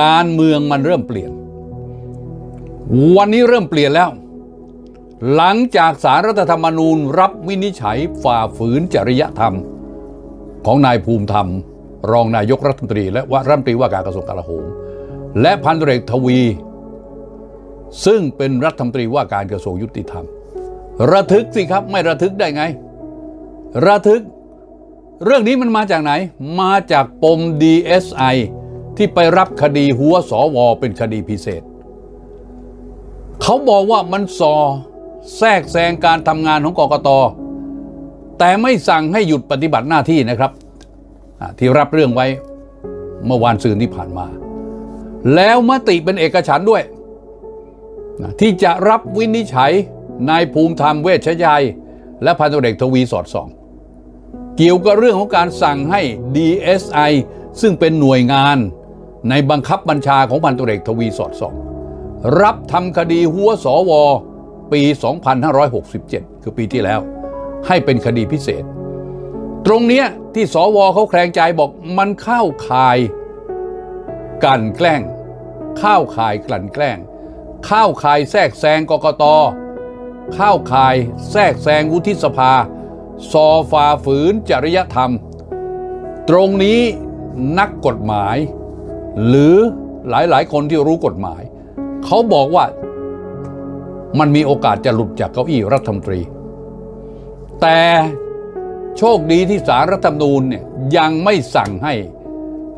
การเมืองมันเริ่มเปลี่ยน วันนี้เริ่มเปลี่ยนแล้ว หลังจากสารรัฐธรรมนูญรับวินิจฉัยฝ่าฝืนจริยธรรม ของนายภูมิธรรม รองนายกรัฐมนตรี และว่ารัฐมนตรีว่าการกระทรวงกลาโหม และพันตรเอกทวี ซึ่งเป็นรัฐมนตรีว่าการกระทรวงยุติธรรม ระทึกสิครับไม่ระทึกได้ไง ระทึก เรื่องนี้มันมาจากไหน มาจากปม DSI ที่ไปรับคดีหัวสวเป็นคดีพิเศษ เขาบอกว่ามันสอแทรกแซงการทำงานของกกต แต่ไม่สั่งให้หยุดปฏิบัติหน้าที่นะครับที่รับเรื่องไว้เมื่อวานซืนที่ผ่านมา แล้วมติเป็นเอกฉันด้วย ที่จะรับวินิจฉัยนายภูมิธรรมเวชชัย และพันตำรวจเอกทวีสอดส่อง เกี่ยวกับเรื่องของการสั่งให้ DSI ซึ่งเป็นหน่วยงาน ในบังคับบัญชาของพันตุเอกทวีสอดส่อง รับทำคดีหัวสว ปี 2567 คือปีที่แล้ว ให้เป็นคดีพิเศษ ตรงเนี้ยที่สวเขาแคลงใจบอกมันเข้าข่ายกลั่นแกล้งเข้าข่ายกลั่นแกล้งเข้าข่ายแทรกแซงกกตเข้าข่ายแทรกแซงวุฒิสภาซอฝ่าฝืนจริยธรรม ตรงนี้นักกฎหมาย หรือหลายๆ คนที่รู้กฎหมาย เขาบอกว่ามันมีโอกาสจะหลุดจากเก้าอี้รัฐมนตรี แต่โชคดีที่สารรัฐธรรมนูญเนี่ยยังไม่สั่งให้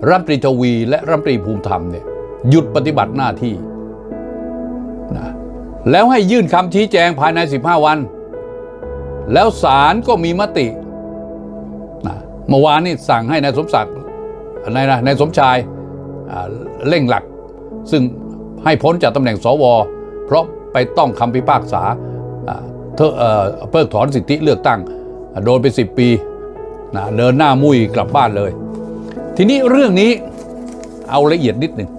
รัฐมนตรีทวี และรัฐมนตรีภูมิธรรมเนี่ยหยุดปฏิบัติหน้าที่นะแล้วให้ยื่นคำชี้แจงภายใน 15 วัน แล้วศาลก็มีมตินะเมื่อวานนี่สั่งให้นายสมศักดิ์นายนะนายสมชาย เร่งหลัก ซึ่งให้พ้นจากตำแหน่งสว เพราะไปต้องคำพิพากษาเพิกถอนสิทธิเลือกตั้ง โดนไป 10 ปีนะเดินหน้ามุยกลับบ้านเลย ทีนี้เรื่องนี้เอาละเอียดนิดหนึ่ง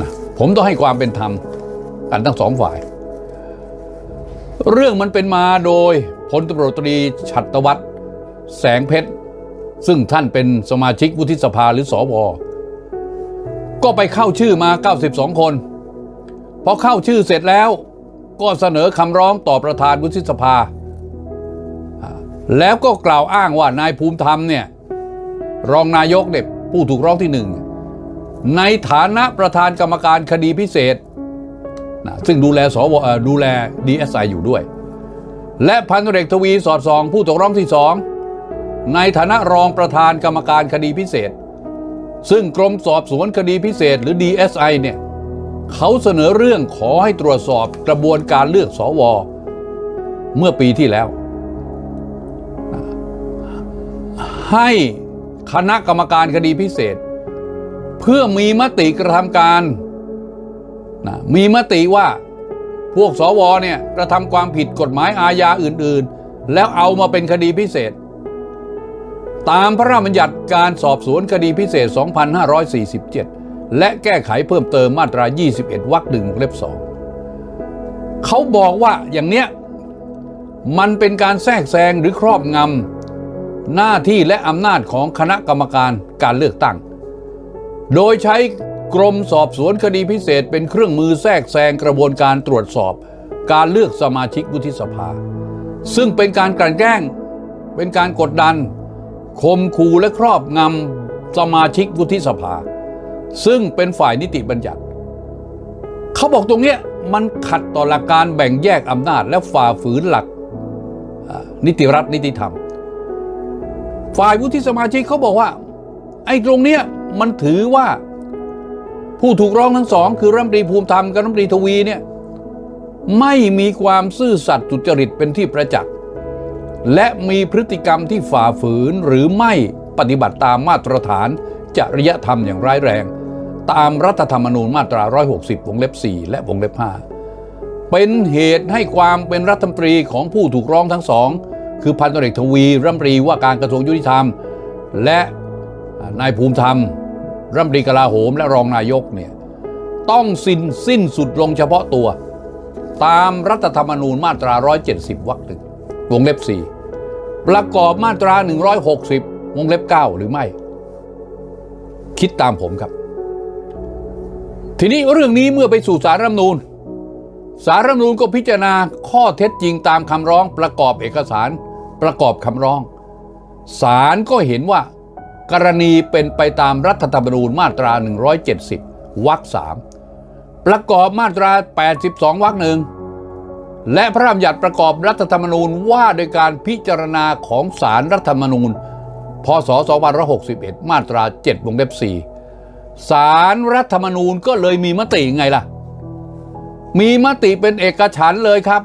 นะผมต้องให้ความเป็นธรรมกันทั้งสองฝ่าย เรื่องมันเป็นมาโดยพลตำรวจตรีฉัตรวัฒน์แสงเพชร ซึ่งท่านเป็นสมาชิกวุฒิสภาหรือสว ก็ไปเข้าชื่อมา 92 คนพอเข้าชื่อเสร็จแล้วก็เสนอคำร้องต่อประธานวุฒิสภา แล้วก็กล่าวอ้างว่านายภูมิธรรมเนี่ยรองนายกเนี่ยผู้ถูกร้องที่หนึ่งในฐานะประธานกรรมการคดีพิเศษนะซึ่งดูแลสวเอ่อดูแล DSI อยู่ด้วย และพันตำรวจเอกทวีสอดสองผู้ตกร้องที่สองในฐานะรองประธานกรรมการคดีพิเศษ ซึ่งกรมสอบสวนคดีพิเศษหรือ DSI เนี่ยเขาเสนอเรื่องขอให้ตรวจสอบกระบวนการเลือกสวเมื่อปีที่แล้ว ให้คณะกรรมการคดีพิเศษ เพื่อมีมติกระทำการนะมีมติว่าพวกสวเนี่ยกระทำความผิดกฎหมายอาญาอื่น ๆ แล้วเอามาเป็นคดีพิเศษ ตามพระราชบัญญัติการสอบสวนคดีพิเศษ 2547 และแก้ไขเพิ่มเติมมาตรา 21 วรรคหนึ่งเล็บสองเขาบอกว่าอย่างเนี้ยมันเป็นการแทรกแซงหรือครอบงำหน้าที่และอำนาจของคณะกรรมการการเลือกตั้ง โดยใช้กรมสอบสวนคดีพิเศษเป็นเครื่องมือแทรกแซงกระบวนการตรวจสอบ การเลือกสมาชิกวุฒิสภา ซึ่งเป็นการกลั่นแกล้ง เป็นการกดดัน ข่มขู่และครอบงำสมาชิกวุฒิสภา ซึ่งเป็นฝ่ายนิติบัญญัติเขาบอกตรงเนี้ยมันขัดต่อหลักการแบ่งแยกอำนาจ และฝ่าฝืนหลักนิติรัฐนิติธรรม ฝ่ายวุฒิสมาชิกเขาบอกว่า ไอ้ตรงเนี้ยมันถือว่าผู้ถูกร้องทั้งสอง คือรัฐมนตรีภูมิธรรมกับรัฐมนตรีทวีเนี่ยไม่มีความซื่อสัตย์สุจริตเป็นที่ประจักษ์ และมีพฤติกรรมที่ฝ่าฝืนหรือไม่ปฏิบัติตามมาตรฐานจริยธรรมอย่างร้ายแรง ตามรัฐธรรมนูญมาตรา 160 วงเล็บ 4 และวงเล็บ 5 เป็นเหตุให้ความเป็นรัฐมนตรีของผู้ถูกร้องทั้งสอง คือพันตำรวจทวีรัฐมนตรีว่าการกระทรวงยุติธรรม และนายภูมิธรรมรัฐมนตรีกลาโหมและรองนายกเนี่ยต้องสิ้นสิ้นสุดลงเฉพาะตัว ตามรัฐธรรมนูญมาตรา 170 วรรคหนึ่ง วงเล็บ 4 ประกอบมาตรา 160 วงเล็บ 9 หรือไม่ คิดตามผมครับ ทีนี้เรื่องนี้เมื่อไปสู่สารรัฐธรรมนูญสารรัฐธรรมนูญก็พิจารณาข้อเท็จจริงตามคำร้องประกอบเอกสารประกอบคำร้องศาลก็เห็นว่า กรณีเป็นไปตามรัฐธรรมนูญมาตรา 170 วรรคสามประกอบมาตรา 82 วรรคหนึ่ง และพระราชบัญญัติประกอบรัฐธรรมนูญว่าโดยการพิจารณาของศาลรัฐธรรมนูญ พศ 2561 มาตรา7วงเล็บ4ศาลรัฐธรรมนูญก็เลยมีมติไงล่ะ มีมติเป็นเอกฉันเลยครับ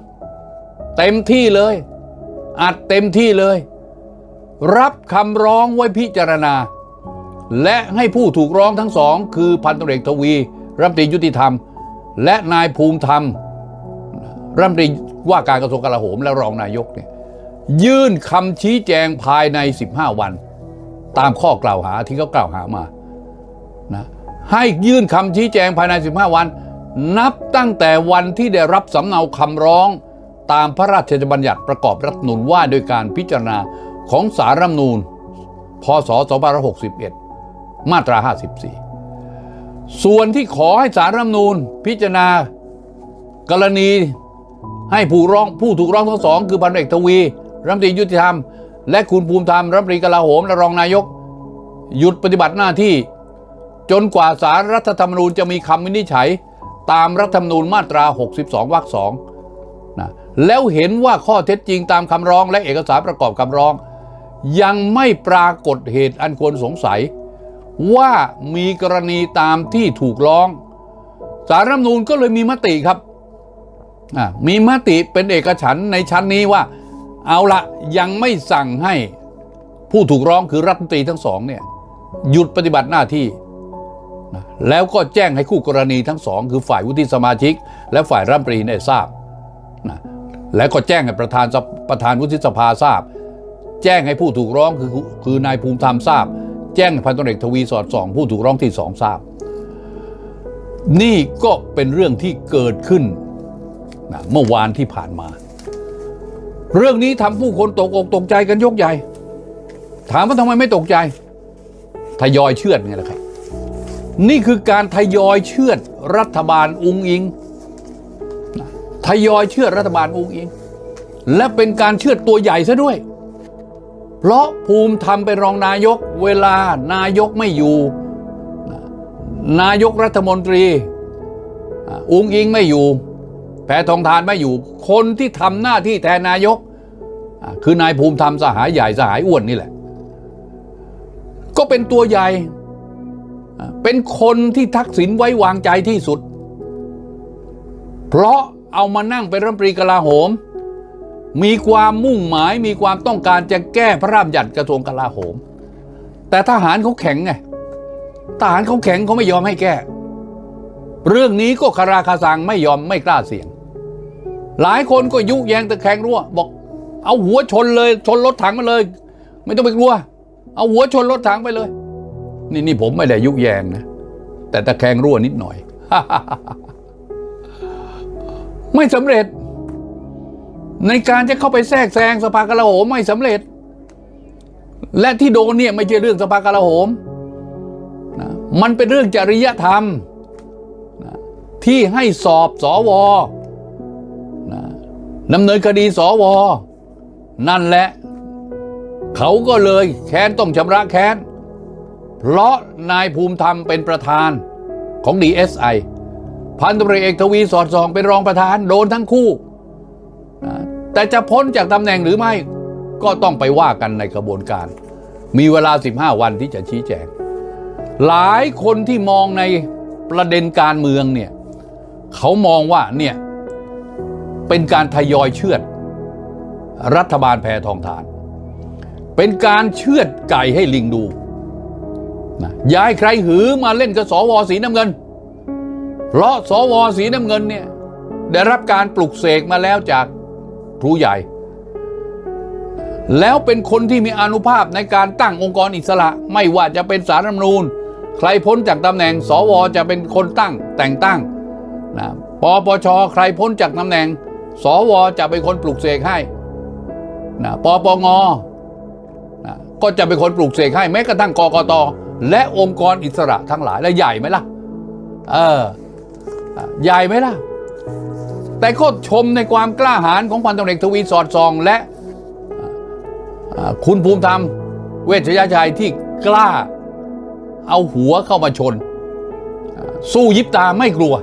90 เต็มที่เลย อัดเต็มที่เลย รับคำร้องไว้พิจารณา และให้ผู้ถูกร้องทั้งสอง คือพันตำรวจเอกทวี รัฐมนตรียุติธรรม และนายภูมิธรรมรัฐมนตรีว่าการกระทรวงกลาโหมและรองนายกเนี่ยยื่นคำชี้แจงภายใน 15 วัน ตามข้อกล่าวหาที่เขากล่าวหามานะให้ยื่นคำชี้แจงภายใน 15 วัน นับตั้งแต่วันที่ได้รับสำเนาคำร้อง ตามพระราชบัญญัติประกอบรัฐนูญว่าโดยการพิจารณาของสารรัฐนูญพศ2561 มาตรา 54 ส่วนที่ขอให้สารรัฐธรรมนูญพิจารณา กรณีให้ผู้ร้องผู้ถูกร้องทั้งสอง คือพันเอกทวีรัฐมนตรียุติธรรม และคุณภูมิธรรมรัฐมนตรีกลาโหมและรองนายก หยุดปฏิบัติหน้าที่ จนกว่าสารรัฐธรรมนูญจะมีคำวินิจฉัย ตามรัฐธรรมนูญมาตรา 62วรรคสองนะแล้วเห็นว่าข้อเท็จจริงตามคำร้องและเอกสารประกอบคำร้อง ยังไม่ปรากฏเหตุอันควรสงสัย ว่ามีกรณีตามที่ถูกร้อง สารรัฐมนูญก็เลยมีมติครับ มีมติเป็นเอกฉันในชั้นนี้ว่า เอาละยังไม่สั่งให้ผู้ถูกร้องคือรัฐมนตรีทั้งสองเนี่ยหยุดปฏิบัติหน้าที่ แล้วก็แจ้งให้คู่กรณีทั้งสอง คือฝ่ายวุฒิสมาชิก และฝ่ายรัฐมนตรีได้ทราบนะแล้วก็แจ้งให้ประธานประธานวุฒิสภาทราบ แจ้งให้ผู้ถูกร้องคือคือนายภูมิธรรมทราบ แจ้งพันตำรวจเอกทวีสอดส่อง ผู้ถูกร้องที่สองทราบ นี่ก็เป็นเรื่องที่เกิดขึ้นนะเมื่อวานที่ผ่านมา เรื่องนี้ทำผู้คนตกอกตกใจกันยกใหญ่ ถามว่าทำไมไม่ตกใจ ทยอยเชื่อดไงล่ะครับ นี่คือการทยอยเชื่อดรัฐบาลอุงอิง ทยอยเชื่อดรัฐบาลอุงอิง และเป็นการเชื่อดตัวใหญ่ซะด้วย เพราะภูมิธรรมเป็นรองนายกเวลานายกไม่อยู่ นายกรัฐมนตรีอะอุงอิงไม่อยู่ แพทองทานไม่อยู่ คนที่ทำหน้าที่แทนนายก คือนายภูมิธรรมสหายใหญ่สหายอ้วนนี่แหละ ก็เป็นตัวใหญ่ เป็นคนที่ทักษิณไว้วางใจที่สุด เพราะเอามานั่งเป็นรัฐมนตรีกลาโหม มีความมุ่งหมายมีความต้องการจะแก้พระราชบัญญัติกระทรวงกลาโหม แต่ทหารเขาแข็งไงทหารเขาแข็งเขาไม่ยอมให้แก้ เรื่องนี้ก็คาราคาซังไม่ยอมไม่กล้าเสี่ยง หลายคนก็ยุแยงตะแคงรั่วบอก เอาหัวชนเลยชนรถถังมาเลย ไม่ต้องไปกลัว เอาหัวชนรถถังไปเลย นี่นี่ผมไม่ได้ยุแยงนะ แต่ตะแคงรั่วนิดหน่อย ไม่สำเร็จ ในการจะเข้าไปแทรกแซงสภากลาโหมไม่สำเร็จ และที่โดนเนี่ยไม่ใช่เรื่องสภากลาโหมนะมันเป็นเรื่องจริยธรรมนะที่ให้สอบสวนะดำเนินคดีสวนั่นแหละ เขาก็เลยแค้นต้องชำระแค้น เพราะนายภูมิธรรมเป็นประธานของ DSI พันตำรวจเอกทวีสอดส่องเป็นรองประธานโดนทั้งคู่ แต่จะพ้นจากตำแหน่งหรือไม่ ก็ต้องไปว่ากันในกระบวนการ มีเวลา 15 วันที่จะชี้แจง หลายคนที่มองในประเด็นการเมืองเนี่ยเขามองว่าเนี่ยเป็นการทยอยเชือด รัฐบาลแพทองทาน เป็นการเชือดไก่ให้ลิงดูนะย้ายใครหือมาเล่นกับสวสีน้ำเงิน เพราะสวสีน้ำเงินเนี่ยได้รับการปลุกเสกมาแล้วจาก รูใหญ่ แล้วเป็นคนที่มีอนุภาพในการตั้งองค์กรอิสระ ไม่ว่าจะเป็นสารรัฐมนูญ ใครพ้นจากตำแหน่ง สวจะเป็นคนตั้งแต่งตั้งนะปปชใครพ้นจากตำแหน่ง สวจะเป็นคนปลุกเสกให้นะปปงนะก็จะเป็นคนปลุกเสกให้แม้กระทั่งกกตและองค์กรอิสระทั้งหลายและใหญ่ไหมล่ะ เออใหญ่ไหมล่ะ แต่ก็ชมในความกล้าหาญของพันตำรวจเอกทวีสอดส่อง และคุณภูมิธรรม เวชยชัยที่กล้าเอาหัวเข้ามาชน สู้ยิบตาไม่กลัว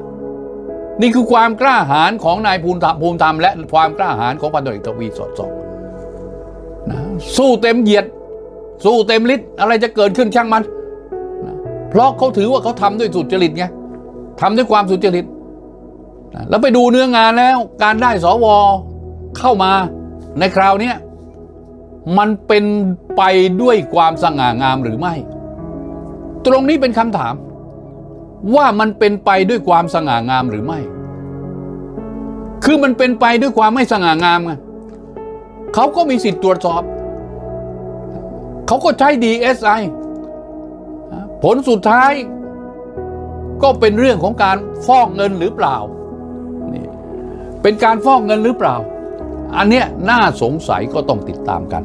นี่คือความกล้าหาญของนายภูมิธรรมภูมิธรรมและความกล้าหาญของพันตำรวจเอกทวีสอดส่องนะสู้เต็มเหยียด สู้เต็มฤทธิ์อะไรจะเกิดขึ้นช่างมันนะเพราะเขาถือว่าเขาทำด้วยสุจริตไงทำด้วยความสุจริต แล้วไปดูเนื้องานแล้ว การได้สวเข้ามาในคราวนี้มันเป็นไปด้วยความสง่างามหรือไม่ ตรงนี้เป็นคำถาม ว่ามันเป็นไปด้วยความสง่างามหรือไม่ คือมันเป็นไปด้วยความไม่สง่างามไงเขาก็มีสิทธิ์ตรวจสอบ เขาก็ใช้ DSI ผลสุดท้ายก็เป็นเรื่องของการฟอกเงินหรือเปล่า เป็นการฟอกเงินหรือเปล่า อันเนี้ยน่าสงสัยก็ต้องติดตามกัน